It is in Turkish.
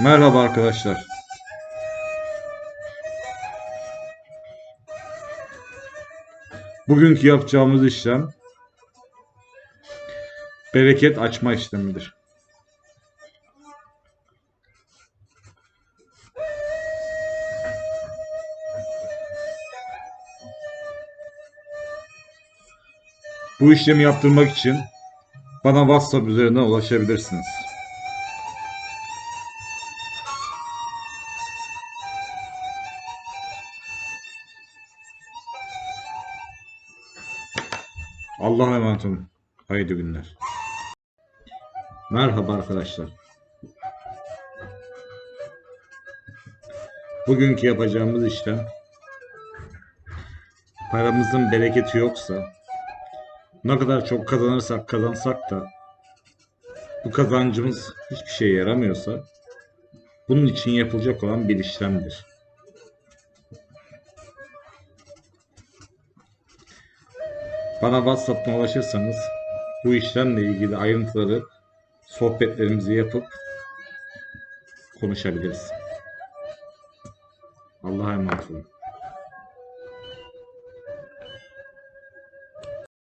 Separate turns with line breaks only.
Merhaba arkadaşlar. Bugünkü yapacağımız işlem bereket açma işlemidir. Bu işlemi yaptırmak için bana WhatsApp üzerinden ulaşabilirsiniz. Allah'a emanet olun. Hayırlı günler. Merhaba arkadaşlar. Bugünkü yapacağımız işlem paramızın bereketi yoksa ne kadar çok kazanırsak kazansak da bu kazancımız hiçbir şeye yaramıyorsa bunun için yapılacak olan bir işlemdir. Bana WhatsApp'tan ulaşırsanız bu işlemle ilgili ayrıntıları sohbetlerimizi yapıp konuşabiliriz. Allah'a emanet olun.